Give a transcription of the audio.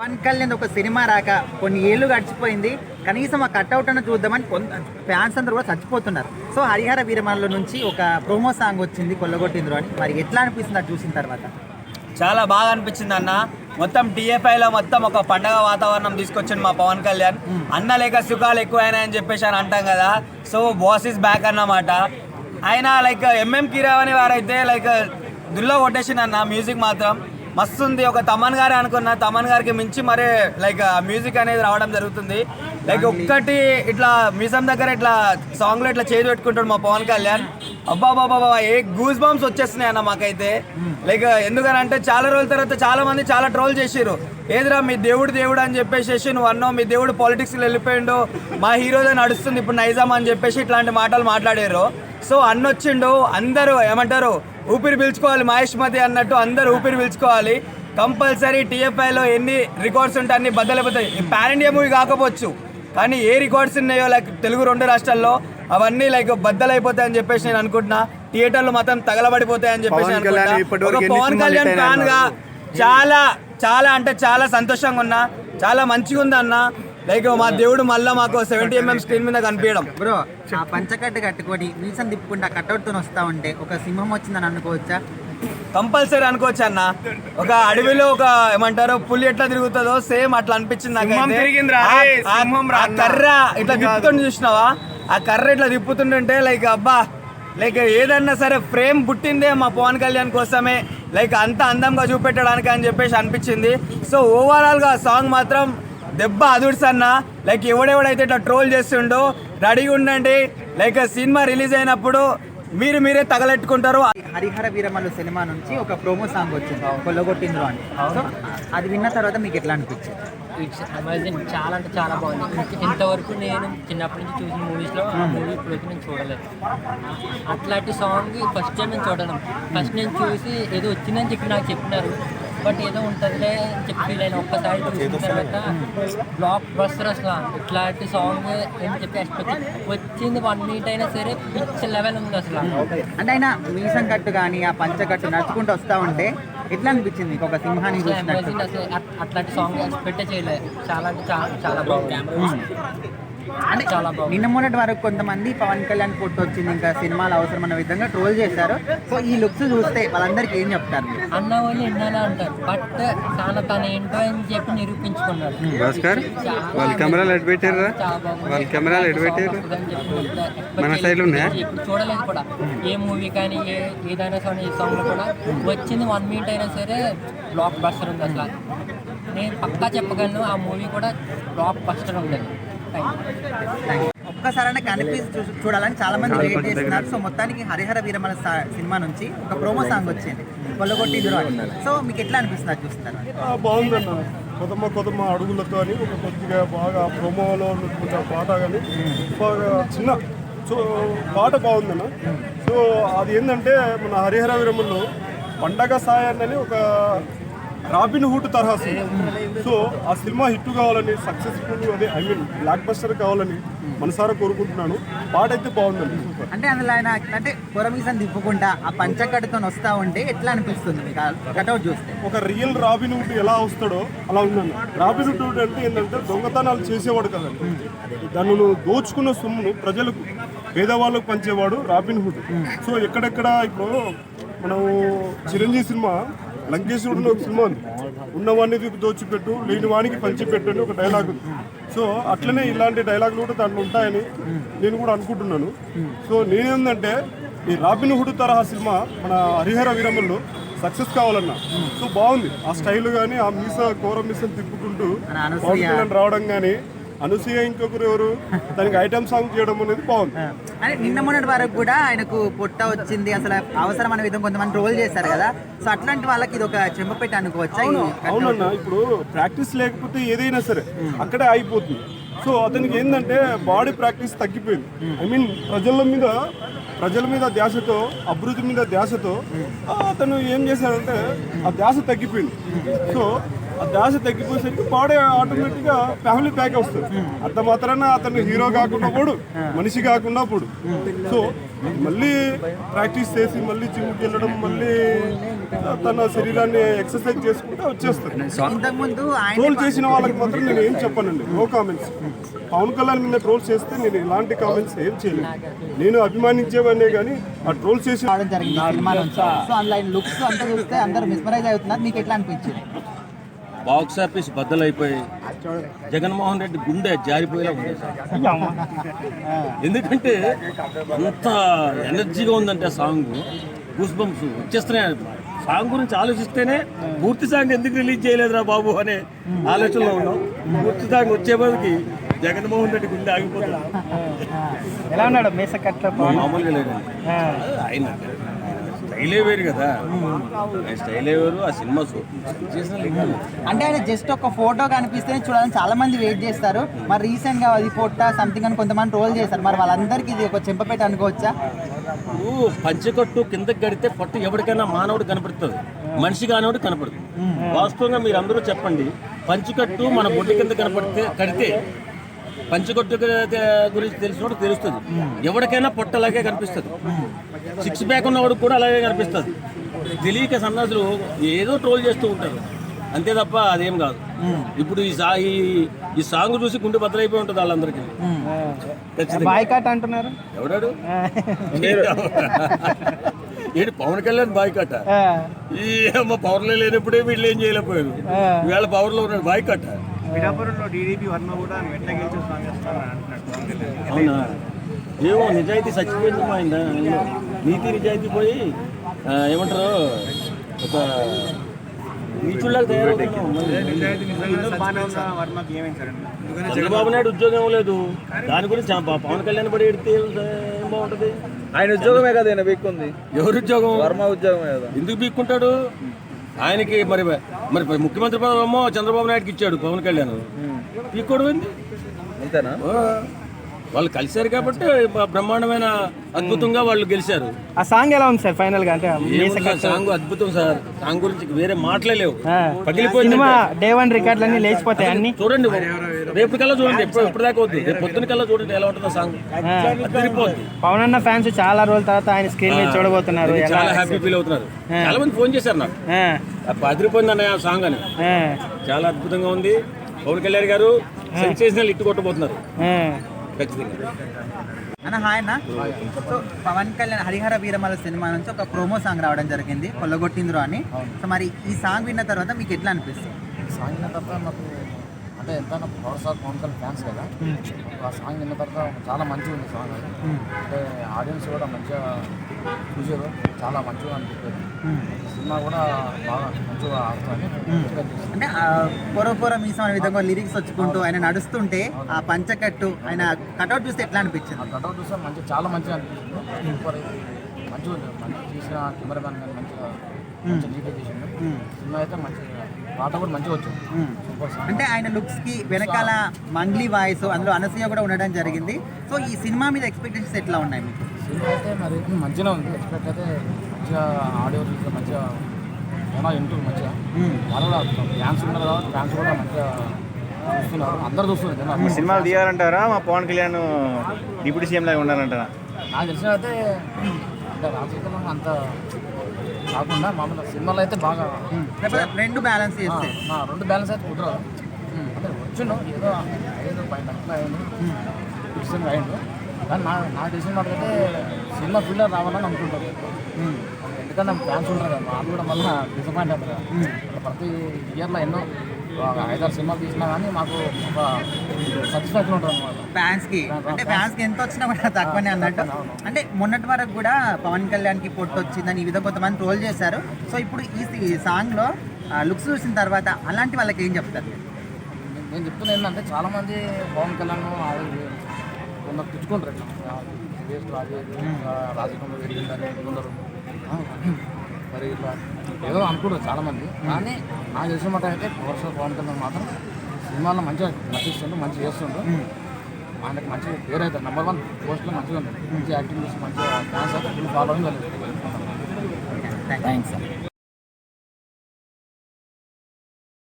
పవన్ కళ్యాణ్ ఒక సినిమా రాక కొన్ని ఏళ్ళు గడిచిపోయింది. కనీసం ఆ కట్అవుట్ అన్న చూద్దామని కొంత ఫ్యాన్స్ అందరూ కూడా చచ్చిపోతున్నారు. సో హరిహర వీరమల్లో నుంచి ఒక ప్రోమో సాంగ్ వచ్చింది కొల్లగొట్టింద్రు అని. మరి ఎట్లా అనిపిస్తుంది అది చూసిన తర్వాత? చాలా బాగా అనిపించింది అన్న. మొత్తం టీఎఫ్ఐలో మొత్తం ఒక పండగ వాతావరణం తీసుకొచ్చింది మా పవన్ కళ్యాణ్. అన్న లేక సుఖాలు ఎక్కువైనాయని చెప్పేసి అని అంటాం కదా. సో బాస్ ఇస్ బ్యాక్ అన్నమాట. ఆయన లైక్ ఎంఎం కిరావని వారైతే లైక్ దుల్లో కొట్టేసింది అన్న మ్యూజిక్ మాత్రం. మస్తు ఉంది ఒక తమన్ గారే అనుకున్న. తమన్ గారికి మించి మరే లైక్ మ్యూజిక్ అనేది రావడం జరుగుతుంది. లైక్ ఒక్కటి ఇట్లా మీసం దగ్గర ఇట్లా సాంగ్లో ఇట్లా చేతి పెట్టుకుంటాడు మా పవన్ కళ్యాణ్. అబ్బా బాబా ఏ గూస్ బాంబ్స్ వచ్చేస్తున్నాయి అన్న మాకైతే. లైక్ ఎందుకనంటే చాలా రోజుల తర్వాత చాలా మంది చాలా ట్రోల్ చేసిర్రు. ఏదిరా మీ దేవుడు దేవుడు అని చెప్పేసి నువ్వు అన్నో మీ దేవుడు పాలిటిక్స్లో వెళ్ళిపోయిండు. మా హీరోదే నడుస్తుంది. ఇప్పుడు నైజాం అని చెప్పేసి ఇట్లాంటి మాటలు మాట్లాడారు సో అన్నొచ్చిండు అందరూ ఏమంటారు ఊపిరి పీల్చుకోవాలి మహేష్ మతి అన్నట్టు అందరూ ఊపిరి పీల్చుకోవాలి. కంపల్సరీ టీఎఫ్ఐలో ఎన్ని రికార్డ్స్ ఉంటాయి అన్ని బద్దలైపోతాయి పాన్ ఇండియా మూవీ కాకపోవచ్చు కానీ ఏ రికార్డ్స్ ఉన్నాయో లైక్ తెలుగు రెండు రాష్ట్రాల్లో అవన్నీ లైక్ బద్దలైపోతాయని చెప్పేసి నేను అనుకుంటున్నా. థియేటర్లు మాత్రం తగలబడిపోతాయని చెప్పేసి పవన్ కళ్యాణ్ అనుకుంటున్నా. ఇప్పటివరకు ఒక ఎన్ని పవన్ సినిమాలు కళ్యాణ్ హిట్ ఫ్యాన్గా అయినాయి చాలా చాలా అంటే చాలా సంతోషంగా ఉన్నా. చాలా మంచిగా ఉంది అన్న లైక్ మా దేవుడు మళ్ళీ మాకు సెవెంటీ ఎంఎం స్క్రీన్ మీద కనిపించడం. బ్రో ఆ పంచకట్టు కట్టుకొని మీసం తిప్పుకుంటే కట్అవుట్తో వస్తా ఉంటే ఒక సింహం వచ్చిందని అనుకోవచ్చా? కంపల్సరీ అనుకోవచ్చు అన్న. ఒక అడవిలో ఒక ఏమంటారు పులి ఎట్లా తిరుగుతుందో సేమ్ అట్లా అనిపించింది అన్న. కర్ర ఇట్లా తిప్పుతుంటే చూసినావా? ఆ కర్ర ఇట్లా తిప్పుతుంటుంటే లైక్ అబ్బా లైక్ ఏదన్నా సరే ఫ్రేమ్ పుట్టిందే మా పవన్ కళ్యాణ్ కోసమే. లైక్ అంత అందంగా చూపెట్టడానికి అని చెప్పేసి అనిపించింది. సో ఓవరాల్గా సాంగ్ మాత్రం దెబ్బ అదుడ్స్ అన్న లైక్ ఎవడెవడైతే ఇట్లా ట్రోల్ చేస్తుండో రెడీగా ఉండండి. లైక్ సినిమా రిలీజ్ అయినప్పుడు మీరు మీరే తగలెట్టుకుంటారు. హరిహర వీరమల్లు సినిమా నుంచి ఒక ప్రోమో సాంగ్ వచ్చింది. కొల్లగొట్టిండ్రు అని. సో అది విన్న తర్వాత మీకు ఎట్లా అనిపించింది? ఇట్స్ అమేజింగ్ చాలా అంటే చాలా బాగుంది. ఇంత- ఇంతవరకు నేను చిన్నప్పటి నుంచి చూసిన మూవీస్లో ఆ మూవీ ఇప్పుడైతే నేను చూడలేదు. అట్లాంటి సాంగ్ ఫస్ట్ టైం నేను చూడడం ఫస్ట్ నేను చూసి ఏదో వచ్చిందని చెప్పి నాకు చెప్పినారు. బట్ ఏదో ఉంటుందిలే అని చెప్పి ఫీల్ అయిన ఒక్కసారి చూసిన తర్వాత బ్లాక్ బస్టర్ అసలు ఇట్లాంటి సాంగ్ అని చెప్పి ఎక్స్పెక్ట్ వచ్చింది వన్ మినిట్ అయినా సరే పిచ్ లెవెల్ ఉంది అసలు. అంటే ఆయన మీసం కట్టు కానీ ఆ పంచకట్టు నడుచుకుంటూ వస్తా ఉంటే ఎట్లా అనిపించింది మీకు ఒక సింహాన్ని అసలు అట్లాంటి సాంగ్ ఎక్స్పెక్ట్ చేయలేదు. చాలా అంటే చాలా చాలా బాగుంది. అంటే చాలా బాగుంది. నిన్న మొన్నటి వరకు కొంతమంది పవన్ కళ్యాణ్ పుట్టు వచ్చింది ఇంకా సినిమాలు అవసరం అన్న విధంగా ట్రోల్ చేశారు. సో ఈ లుక్స్ చూస్తే వాళ్ళందరికీ ఏం చెప్తారు? అన్న వాళ్ళు ఎన్నాలా అంటారు? బట్ తన తను ఏంటో అని చెప్పి నిరూపించుకున్నాడు. భాస్కర్ చాలా వాళ్ళ కెమెరాలు ఎటు పెట్టారా? చాలా బాగుంది. వాళ్ళ కెమెరాలు ఎటు పెట్టారు? మన లో ఉన్నాయా? చూడలేదు కూడా. ఏ మూవీ కానీ ఏ ఏదైనా సరే ఈ సాంగ్ కూడా వచ్చింది వన్ మినిట్ అయినా సరే బ్లాక్ బస్టర్ ఉంది అసలు. నేను పక్కా చెప్పగలను ఆ మూవీ కూడా బ్లాక్ బస్టర్ యూ ఒక్కసారైనా కనిపి చూ- చూడాలని చాలా మంది వెయిట్ చేస్తున్నారు. సో మొత్తానికి హరిహర వీరమల సా- సినిమా నుంచి ఒక ప్రోమో సాంగ్ వచ్చింది. కొల్లగొట్టిండ్రు అని. సో మీకు ఎట్లా అనిపిస్తుంది చూస్తున్నారు? బాగుందన్న. కొదమ్మ కొదమ్మ అడుగులతో అని ఒక కొద్దిగా బాగా ప్రోమోలో ఉన్నటువంటి ఆ పాట కానీ బాగా చిన్న సో పాట బాగుందన్న. సో అది ఏంటంటే మన హరిహర వీరముల్లో పండగ సాయాన్ని ఒక రాబిన్ హుడ్ తరహా సినిమా. సో ఆ సినిమా హిట్ కావాలని సక్సెస్ఫుల్ అదే ఐ మీన్ బ్లాక్ బస్టర్ కావాలని మనసారా కోరుకుంటున్నాను. పాట అయితే బాగుందండి. సూపర్ అంటే అందులో ఆయన అంటే పొరమీసం తిప్పుకుంటా ఆ పంచకట్టుతో వస్తా ఉంటే ఎట్లా అనిపిస్తుంది మీకు? చూస్తే. ఒక రియల్ రాబిన్ హుడ్ ఎలా వస్తాడో అలా ఉందన్న రాబిన్ హుడ్ అంటే ఏంటంటే దొంగతనాలు చేసేవాడు కదండి. దాన్ని నువ్వు దోచుకున్న సొమ్మును ప్రజలకు పేదవాళ్ళకు పంచేవాడు రాబిన్ హుడ్. సో ఎక్కడెక్కడ ఇప్పుడు మనం చిరంజీవి సినిమా లంకేశ్వరుడు ఒక సినిమా ఉంది. ఉన్నవాడిని దోచిపెట్టు లేని వానికి పంచిపెట్టు అని ఒక డైలాగ్ ఉంది. సో అట్లనే ఇలాంటి డైలాగులు కూడా దాంట్లో ఉంటాయని నేను కూడా అనుకుంటున్నాను. సో నేనేందంటే ఈ రాబిన్ హుడ్ తరహా సినిమా మన హరిహర వీరమ్మల్లో సక్సెస్ కావాలన్నా. సో బాగుంది. ఆ స్టైల్ కానీ ఆ మీస కోర మీసని తిప్పుకుంటూ రావడం కానీ అనసూయ ఇంకొకరు ఎవరు? దానికి ఐటమ్ సాంగ్ చేయడం అనేది బాగుంది. అంటే నిన్న మొన్నటి వరకు కూడా ఆయనకు పొట్ట వచ్చింది అసలు అవసరం అనే విధంగా కొంతమంది రోల్ చేశారు కదా. సో అట్లాంటి వాళ్ళకి ఇది ఒక చెంపపెట్టి అనుకోవచ్చా అవునన్నా ఇప్పుడు ప్రాక్టీస్ లేకపోతే ఏదైనా సరే అక్కడే అయిపోతుంది సో అతనికి ఏంటంటే బాడీ ప్రాక్టీస్ తగ్గిపోయింది. ఐ మీన్ ప్రజల మీద ప్రజల మీద ధ్యాసతో అభివృద్ధి మీద ధ్యాసతో అతను ఏం చేశాడంటే ఆ ధ్యాస తగ్గిపోయింది. సో ఆ ధ్యాస తగ్గిపోయేసరికి బాడీ ఆటోమేటిక్గా ఫ్యామిలీ ప్యాక్ వస్తుంది. అంత మాత్రాన అతను హీరో కాకుండా పోడు మనిషి కాకుండా పోడు. సో మళ్ళీ ప్రాక్టీస్ చేసి మళ్ళీ జిమ్కి వెళ్ళడం మళ్ళీ తన శరీరాన్ని ఎక్సర్సైజ్ చేసుకుంటే ముందు ట్రోల్ చేసిన వాళ్ళకి మాత్రం నేను ఏం చెప్పానండి. నో కామెంట్స్ పవన్ కళ్యాణ్ మీద ట్రోల్ చేస్తే నేను ఇలాంటి కామెంట్స్ ఏం చేయలేదు. నేను అభిమానించేవనే కానీ ఆ ట్రోల్ చేసిన రావడం జరిగింది ఈ సినిమా నుంచి సో అందులో ఆయన లుక్స్ అంతా చూస్తే అందరూ మిస్మరైజ్ అవుతున్నారు. మీకు ఎట్లా అనిపించింది? బాక్స్ ఆఫీస్ బద్దలైపోయి జగన్మోహన్ రెడ్డి గుండె జారిపోయేలా ఉంది. ఎందుకంటే అంత ఎనర్జీగా ఉందంటే ఆ సాంగ్ గూస్ బంప్స్ వచ్చేస్తున్నాయి. సాంగ్ గురించి ఆలోచిస్తేనే పూర్తి సాంగ్ ఎందుకు రిలీజ్ చేయలేదురా బాబు అనే ఆలోచనలో ఉన్నాం. పూర్తి సాంగ్ వచ్చే బదులుకి జగన్మోహన్ రెడ్డి గుండె ఆగిపోతుంది. ఎలా ఉన్నాడు మామూలుగా లేదండి. ఆయన. స్టైలే వేరు కదా. స్టైలే వేరు ఆ సినిమా చేసిన అంటే ఆయన జస్ట్ ఒక ఫోటో కనిపిస్తేనే చూడాలని చాలా మంది వెయిట్ చేస్తారు. మరి రీసెంట్గా అది ఫోటో సంథింగ్ అని కొంతమంది రోల్ చేస్తారు. మరి వాళ్ళందరికీ ఇది ఒక చెంపపేట అనుకోవచ్చా? పంచకట్టు కిందకి కడితే పట్టు ఎవరికైనా మానవుడు కనపడుతుంది. మనిషి కానివాడు కనపడుతుంది. వాస్తవంగా మీరు అందరూ చెప్పండి పంచకట్టు మన బొడ్డు కింద కనపడితే కడితే పంచకట్టు గు- గురించి తెలిసినప్పుడు తెలుస్తుంది. ఎవరికైనా పొట్ట అలాగే కనిపిస్తుంది. సిక్స్ ప్యాక్ ఉన్నవాడు కూడా అలాగే కనిపిస్తుంది. తెలియక సన్నాసులు ఏదో ట్రోల్ చేస్తూ ఉంటారు. అంతే తప్ప అదేం కాదు. ఇప్పుడు ఈ సా ఈ సాంగ్ చూసి గుండె బద్దలైపోయి ఉంటుంది వాళ్ళందరికీ. బాయ్కాట్ అంటున్నారు? ఎవడాడు? ఏంటి పవన్ కళ్యాణ్ బాయ్కట్ట ఆ, ఈ అమ్మ పవర్లో లేనప్పుడే వీళ్ళు ఏం చేయలేకపోయారు. వీళ్ళ పవర్లో ఉన్నాడు బాయ్కట్ట అవునా? ఏమో నిజాయితీ చచ్చిపోయింది మా ఆయన. నీతి నిజాయితీ పోయి ఏమంటారు ఒక తయారవుతున్నాం. చంద్రబాబు నాయుడు ఉద్యోగం లేదు దాని గురించి పవన్ కళ్యాణ్ పడి ఎడితే ఏం బాగుంటది? ఆయన ఉద్యోగమే కదా ఈయన బీక్కుంది. ఎవరి ఉద్యోగం? వర్మ ఉద్యోగమే కదా. ఎందుకు బీక్కుంటాడు? ఆయనకి మరి మరి ముఖ్యమంత్రి పదవి ఏమో చంద్రబాబు నాయుడుకి ఇచ్చాడు పవన్ కళ్యాణ్. పీక్కోవడం ఏంది? అంతేనా? వాళ్ళు కలిశారు కాబట్టి బ్రహ్మాండమైన అద్భుతంగా వాళ్ళు గెలిచారు. ఆ సాంగ్ ఎలా ఉంది సార్ ఫైనల్గా అంటే సాంగ్? అద్భుతం సార్. సాంగ్ గురించి వేరే మాటలే లేవు. పగిలిపోయింది సినిమా డే వన్ రికార్డులన్నీ లేచిపోతాయి అన్ని. చూడండి రేపు కల్లా చూడండి. ఎప్పుడు ఎప్పుడు దాకా వద్దు రేపు పొద్దున కల్లా చూడండి ఎలా ఉంటుందో సాంగ్. పవన్ అన్న ఫ్యాన్స్ చాలా రోజుల తర్వాత ఆయన స్క్రీన్ మీద చూడబోతున్నారు. చాలా హ్యాపీ ఫీల్ అవుతున్నారు. చాలా మంది ఫోన్ చేశారు నాకు. ఆ, అదిరిపోయింది అన్నయ్య ఆ సాంగ్ అని. చాలా అద్భుతంగా ఉంది. పవన్ కళ్యాణ్ గారు సెన్సేషనల్ ఇట్టు కొట్టబోతున్నారు. అన్న హాయ్ అన్న. సో పవన్ కళ్యాణ్ హరిహర వీరమల సినిమా నుంచి ఒక ప్రోమో సాంగ్ రావడం జరిగింది కొల్లగొట్టింద్రు అని సో మరి ఈ సాంగ్ విన్న తర్వాత మీకు ఎట్లా అనిపిస్తుంది? సాంగ్ విన్న తర్వాత నాకు అంటే ఎంతైనా power star Pawan Kalyan fans కదా. ఆ సాంగ్ విన్న తర్వాత చాలా మంచిగా ఉంది సాంగ్ అది అంటే ఆడియన్స్ కూడా మంచిగా చూసారు చాలా మంచిగా అనిపించారు సినిమా కూడా బాగా మంచిగా ఆడుతుంది. అంటే ఆ పొర పొర మీసం అనే విధంగా లిరిక్స్ వచ్చుకుంటూ ఆయన నడుస్తుంటే ఆ పంచకట్టు ఆయన కట్అవుట్ చూస్తే ఎట్లా ఆ అనిపించింది కట్అవుట్ చూస్తే మంచిగా చాలా మంచిగా అనిపించింది. మంచిగా ఉంది మంచిగా తీసిన కెమెరామెన్ కానీ మంచిగా మంచిగా నీట్గా తీసిండు సినిమా అయితే మంచిగా పాట కూడా మంచిగా వచ్చింది. సూపర్ సాంగ్ అంటే ఆయన లుక్స్కి వెనకాల మంగ్లీ వాయిస్ అందులో అనసూయ కూడా ఉండడం జరిగింది. సో ఈ సినిమా మీద ఎక్స్పెక్టేషన్స్ ఎట్లా ఉన్నాయి మీకు? సినిమా అయితే మరి మంచిగా ఉంది. ఎక్స్పెక్ట్ అయితే మంచిగా ఆడియో మంచిగా ఏమో వింటుంది మంచిగా. వాళ్ళు కూడా ఫ్యాన్స్ ఉన్నారు కాబట్టి ఫ్యాన్స్ కూడా మంచిగా చూస్తున్నారు. అందరు చూస్తున్నారు. సినిమాలు తీయాలంటారా? మా పవన్ కళ్యాణ్ డిప్యూటీ సీఎం లాగా ఉండాలంటారా నాకు తెలిసిన అయితే రాజకీయంలో అంత కాకుండా మామూలుగా సినిమాలో అయితే బాగా రెండు బ్యాలెన్స్ నా రెండు బ్యాలెన్స్ అయితే కుదరదు. అంటే వచ్చిండు ఏదో ఐదు పైన అట్లా అయిండు క్రిస్టియన్ అయిండు కానీ నా నాకు తెలిసిన వాటికైతే సినిమా ఫీల్డర్ రావాలని అనుకుంటారు ఎందుకంటే ఫ్యాన్స్ ఉంటారు కదా వాళ్ళు కూడా మళ్ళీ డిసప్పాయింట్ అవుతారు. ప్రతి ఇయర్లో ఎన్నో ఐదారు సినిమాలు తీసినా కానీ మాకు ఒక సాటిస్ఫాక్షన్ ఉంటుంది అనమాట ఫ్యాన్స్కి. అంటే ఫ్యాన్స్కి ఎంత వచ్చినా కూడా తక్కువనే అన్నట్టు. అంటే మొన్నటి వరకు కూడా పవన్ కళ్యాణ్కి పొట్టు వచ్చిందని ఈ విధంగా కొంతమంది ట్రోల్ చేశారు. సో ఇప్పుడు ఈ సాంగ్లో లుక్స్ చూసిన తర్వాత అలాంటి వాళ్ళకి ఏం చెప్తారు? నేను- నేను చెప్తున్నా ఏంటంటే చాలామంది పవన్ కళ్యాణ్ కొందరు రాజకీయంలో ఆ, మరి ఇట్లా ఏదో అనుకుంటారు చాలామంది కానీ నాకు తెలిసిన మాట అయితే పవర్ స్టార్ పవన్ కళ్యాణ్ మాత్రం సినిమాలో మంచిగా నటిస్తుండు మంచిగా చేస్తుండు. ఆయనకు మంచి పేరు అయితే నెంబర్ వన్ పోస్ట్లో మంచిగా ఉంది. మంచి యాక్టింగ్ చేసి మంచిగా డాన్స్ అయితే ఫుల్ ఫాలోయింగ్ థ్యాంక్స్ సార్